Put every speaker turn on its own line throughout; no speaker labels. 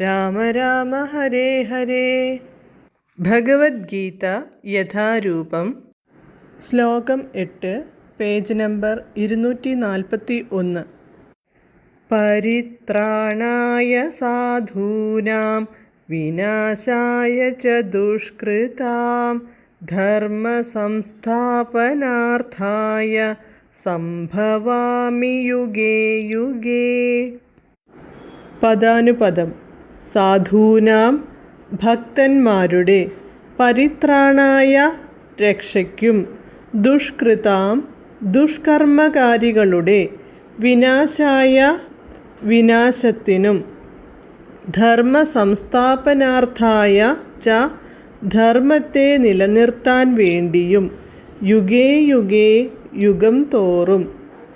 രാമ രാമ ഹരേ ഹരേ. ഭഗവത്ഗീത യഥാരൂപം. ശ്ലോകം എട്ട് page number ഇരുന്നൂറ്റി നാൽപ്പത്തി ഒന്ന് പരിത്രാണായ സാധൂനാം വിനാശായ ച ദുഷ്കൃതാം ധർമ്മ സംസ്ഥാപനാർത്ഥായ സംഭവാമി യുഗേ യുഗേ. പദാനുപദം. സാധൂനാം ഭക്തന്മാരുടെ പരിത്രാണായ രക്ഷയ്ക്കും ദുഷ്കൃതാം ദുഷ്കർമ്മകാരികളുടെ വിനാശായ വിനാശത്തിനും ധർമ്മ സംസ്ഥാപനാർത്ഥായ ച ധർമ്മത്തെ നിലനിർത്താൻ വേണ്ടിയും യുഗേ യുഗേ യുഗം തോറും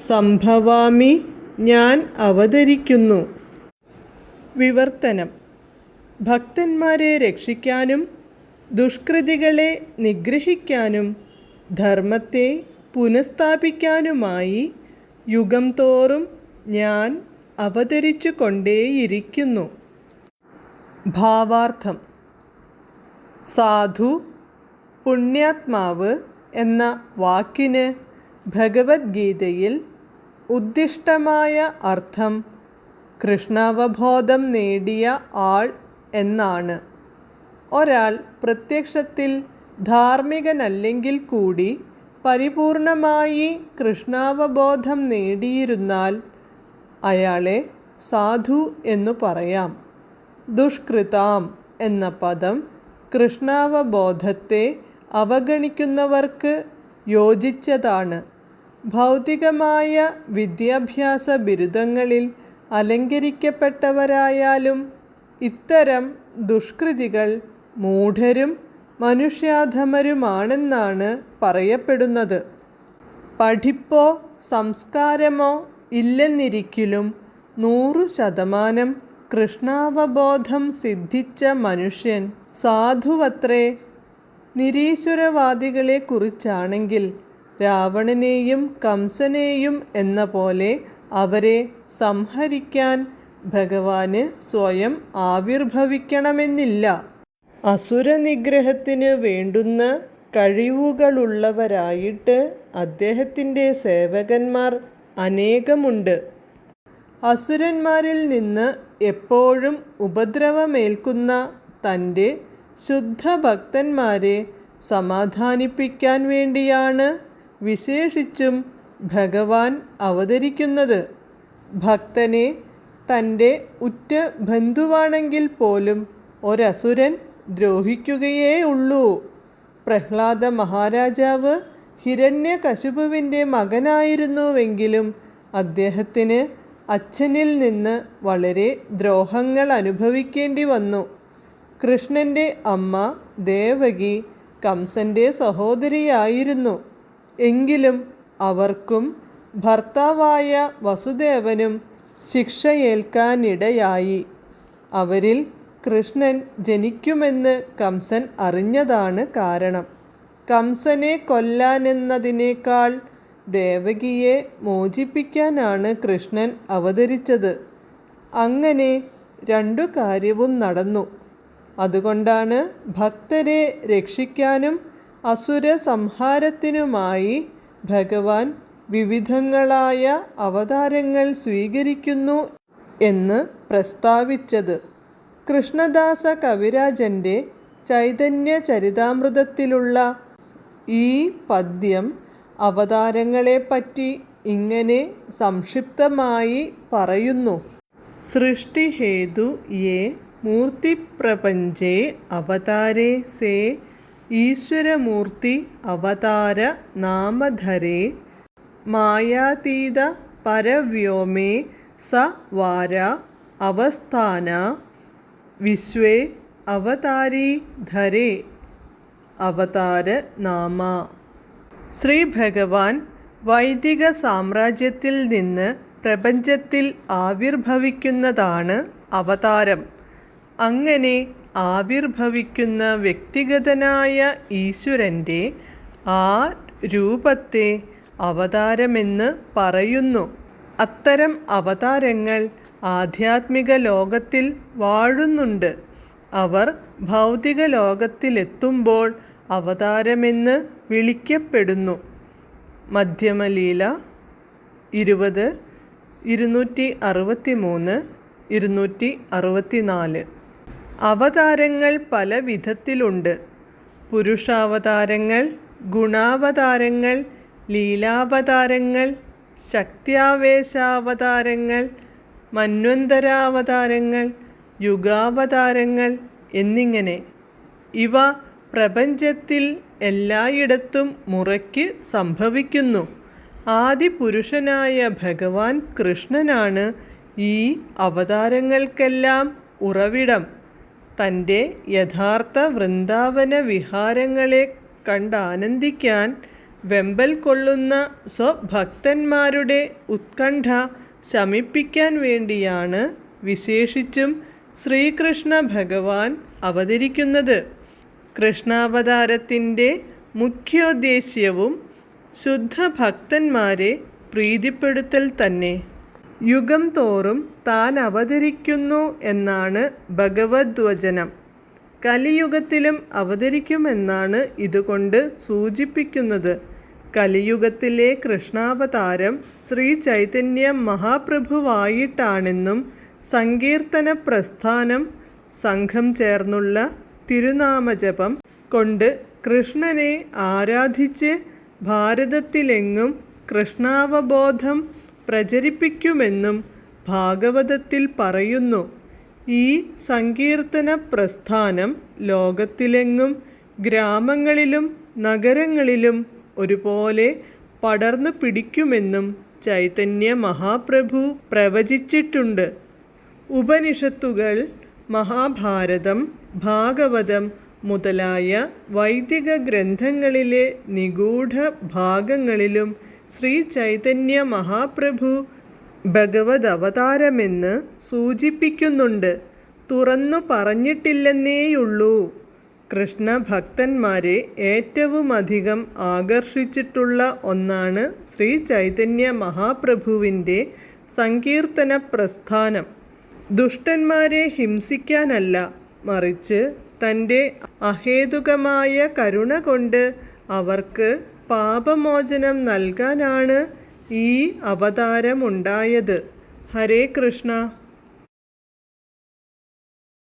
സംഭവാമി ഞാൻ അവതരിക്കുന്നു. വിവർത്തനം. ഭക്തന്മാരെ രക്ഷിക്കാനും ദുഷ്കൃതികളെ നിഗ്രഹിക്കാനും ധർമ്മത്തെ പുനഃസ്ഥാപിക്കാനുമായി യുഗം തോറും ഞാൻ അവതരിച്ചു കൊണ്ടേയിരിക്കുന്നു. ഭാവാർത്ഥം. സാധു പുണ്യാത്മാവ് എന്ന വാക്കിന് ഭഗവത്ഗീതയിൽ ഉദ്ദിഷ്ടമായ അർത്ഥം കൃഷ്ണാവബോധം നേടിയ ആൾ എന്നാണ്. ഒരാൾ പ്രത്യക്ഷത്തിൽ ധാർമ്മികനല്ലെങ്കിൽ കൂടി പരിപൂർണമായി കൃഷ്ണാവബോധം നേടിയിരുന്നാൽ അയാളെ സാധു എന്നു പറയാം. ദുഷ്കൃതാം എന്ന പദം കൃഷ്ണാവബോധത്തെ അവഗണിക്കുന്നവർക്ക് യോജിച്ചതാണ്. ഭൗതികമായ വിദ്യാഭ്യാസ ബിരുദങ്ങളിൽ അലങ്കരിക്കപ്പെട്ടവരായാലും ഇത്തരം ദുഷ്കൃതികൾ മൂഢരും മനുഷ്യാധമരുമാണെന്നാണ് പറയപ്പെടുന്നത്. പഠിപ്പോ സംസ്കാരമോ ഇല്ലെന്നിരിക്കലും നൂറു ശതമാനം കൃഷ്ണാവബോധം സിദ്ധിച്ച മനുഷ്യൻ സാധുവത്രേ. നിരീശ്വരവാദികളെക്കുറിച്ചാണെങ്കിൽ രാവണനെയും കംസനെയും എന്ന പോലെ അവരെ സംഹരിക്കാൻ ഭഗവാന് സ്വയം ആവിർഭവിക്കണമെന്നില്ല. അസുരനിഗ്രഹത്തിന് വേണ്ടുന്ന കഴിവുകളുള്ളവരായിട്ട് അദ്ദേഹത്തിന്റെ സേവകന്മാർ അനേകമുണ്ട്. അസുരന്മാരിൽ നിന്ന് എപ്പോഴും ഉപദ്രവമേൽക്കുന്ന തന്റെ ശുദ്ധഭക്തന്മാരെ സമാധാനിപ്പിക്കാൻ വേണ്ടിയാണ് വിശേഷിച്ചും ഭഗവാൻ അവതരിക്കുന്നത്. ഭക്തനെ തന്റെ ഉറ്റ ബന്ധുവാണെങ്കിൽ പോലും ഒരസുരൻ ദ്രോഹിക്കുകയേ ഉള്ളൂ. പ്രഹ്ലാദ മഹാരാജാവ് ഹിരണ്യകശുപുവിന്റെ മകനായിരുന്നുവെങ്കിലും അദ്ദേഹത്തിന് അച്ഛനിൽ നിന്ന് വളരെ ദ്രോഹങ്ങൾ അനുഭവിക്കേണ്ടി വന്നു. കൃഷ്ണന്റെ അമ്മ ദേവകി കംസന്റെ സഹോദരിയായിരുന്നു. എങ്കിലും അവർക്കും ഭർത്താവായ വസുദേവനും ശിക്ഷയേൽക്കാനിടയായി. അവരിൽ കൃഷ്ണൻ ജനിക്കുമെന്ന് കംസൻ അറിഞ്ഞതാണ് കാരണം. കംസനെ കൊല്ലാനെന്നതിനേക്കാൾ ദേവകിയെ മോചിപ്പിക്കാനാണ് കൃഷ്ണൻ അവതരിച്ചത്. അങ്ങനെ രണ്ടു കാര്യവും നടന്നു. അതുകൊണ്ടാണ് ഭക്തരെ രക്ഷിക്കാനും അസുര സംഹാരത്തിനുമായി ഭഗവാൻ വിവിധങ്ങളായ അവതാരങ്ങൾ സ്വീകരിക്കുന്നു എന്ന് പ്രസ്താവിച്ചത്. കൃഷ്ണദാസ കവിരാജന്റെ ചൈതന്യ ചരിതാമൃതത്തിലുള്ള ഈ പദ്യം അവതാരങ്ങളെപ്പറ്റി ഇങ്ങനെ സംക്ഷിപ്തമായി പറയുന്നു. സൃഷ്ടിഹേതു യേ മൂർത്തിപ്രപഞ്ചേ അവതാരേ സേ ഈശ്വരമൂർത്തി അവതാര നാമധരേ മായാതീത പരവ്യോമേ സ വാര അവസ്ഥാന വിശ്വേ അവതാരീ ധരേ അവതാര നാമ. ശ്രീ ഭഗവാൻ വൈദിക സാമ്രാജ്യത്തിൽ നിന്ന് പ്രപഞ്ചത്തിൽ ആവിർഭവിക്കുന്നതാണ് അവതാരം. അങ്ങനെ ആവിർഭവിക്കുന്ന വ്യക്തിഗതനായ ഈശ്വരന്റെ ആ രൂപത്തെ അവതാരമെന്ന് പറയുന്നു. അത്തരം അവതാരങ്ങൾ ആധ്യാത്മിക ലോകത്തിൽ വാഴുന്നുണ്ട്. അവർ ഭൗതിക ലോകത്തിലെത്തുമ്പോൾ അവതാരമെന്ന് വിളിക്കപ്പെടുന്നു. മധ്യമലീല ഇരുപത് ഇരുന്നൂറ്റി അറുപത്തി മൂന്ന് ഇരുന്നൂറ്റി അറുപത്തി നാല് അവതാരങ്ങൾ പല വിധത്തിലുണ്ട് പുരുഷാവതാരങ്ങൾ ഗുണാവതാരങ്ങൾ ലീലാവതാരങ്ങൾ ശക്തിയാവേശാവതാരങ്ങൾ മന്വന്തരാവതാരങ്ങൾ യുഗാവതാരങ്ങൾ എന്നിങ്ങനെ. ഇവ പ്രപഞ്ചത്തിൽ എല്ലായിടത്തും മുറയ്ക്ക് സംഭവിക്കുന്നു. ആദിപുരുഷനായ ഭഗവാൻ കൃഷ്ണനാണ് ഈ അവതാരങ്ങൾക്കെല്ലാം ഉറവിടം. തന്റെ യഥാർത്ഥ വൃന്ദാവന വിഹാരങ്ങളെ കണ്ടാനന്ദിക്കാൻ വെമ്പൽ കൊള്ളുന്ന സ്വഭക്തന്മാരുടെ ഉത്കണ്ഠ ശമിപ്പിക്കാൻ വേണ്ടിയാണ് വിശേഷിച്ചും ശ്രീകൃഷ്ണ ഭഗവാൻ അവതരിക്കുന്നത്. കൃഷ്ണാവതാരത്തിന്റെ മുഖ്യോദ്ദേശ്യവും ശുദ്ധഭക്തന്മാരെ പ്രീതിപ്പെടുത്തൽ തന്നെ. യുഗം തോറും താൻ അവതരിക്കുന്നു എന്നാണ് ഭഗവത് വചനം കലിയുഗത്തിലും അവതരിക്കുമെന്നാണ് ഇതുകൊണ്ട് സൂചിപ്പിക്കുന്നത്. കലിയുഗത്തിലെ കൃഷ്ണാവതാരം ശ്രീ ചൈതന്യ മഹാപ്രഭുവായിട്ടാണെന്നും സങ്കീർത്തന പ്രസ്ഥാനം സംഘം ചേർന്നുള്ള തിരുനാമജപം കൊണ്ട് കൃഷ്ണനെ ആരാധിച്ച് ഭാരതത്തിലെങ്ങും കൃഷ്ണാവബോധം പ്രചരിപ്പിക്കുമെന്നും ഭാഗവതത്തിൽ പറയുന്നു. ഈ സങ്കീർത്തന പ്രസ്ഥാനം ലോകത്തിലെങ്ങും ഗ്രാമങ്ങളിലും നഗരങ്ങളിലും ഒരുപോലെ പടർന്നു പിടിക്കുമെന്നും ചൈതന്യ മഹാപ്രഭു പ്രവചിച്ചിട്ടുണ്ട്. ഉപനിഷത്തുകൾ മഹാഭാരതം ഭാഗവതം മുതലായ വൈദിക ഗ്രന്ഥങ്ങളിലെ നിഗൂഢ ഭാഗങ്ങളിലും ശ്രീ ചൈതന്യ മഹാപ്രഭു ഭഗവത് അവതാരമെന്ന് സൂചിപ്പിക്കുന്നുണ്ട്. തുറന്നു പറഞ്ഞിട്ടില്ലെന്നേയുള്ളൂ. കൃഷ്ണ ഭക്തന്മാരെ ഏറ്റവുമധികം ആകർഷിച്ചിട്ടുള്ള ഒന്നാണ് ശ്രീ ചൈതന്യ മഹാപ്രഭുവിന്റെ സങ്കീർത്തന പ്രസ്ഥാനം ദുഷ്ടന്മാരെ ഹിംസിക്കാനല്ല മറിച്ച് തന്റെ അഹേതുകമായ കരുണ കൊണ്ട് അവർക്ക് പാപമോചനം നൽകാനാണ് ഈ അവതാരമുണ്ടായത്. ഹരേ കൃഷ്ണ.